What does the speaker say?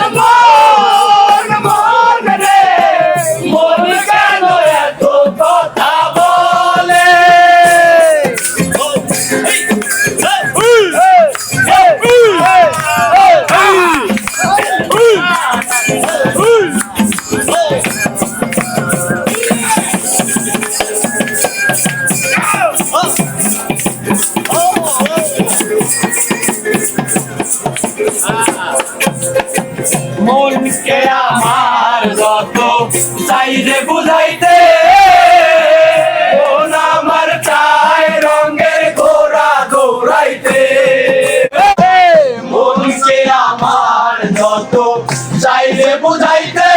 পাগল মনকে আমার যত চাইরে বুঝাইতে মন আমার চাই রঙের ঘোরা দৌড়াইতে। মনকে আমার যত চাইরে বুঝাইতে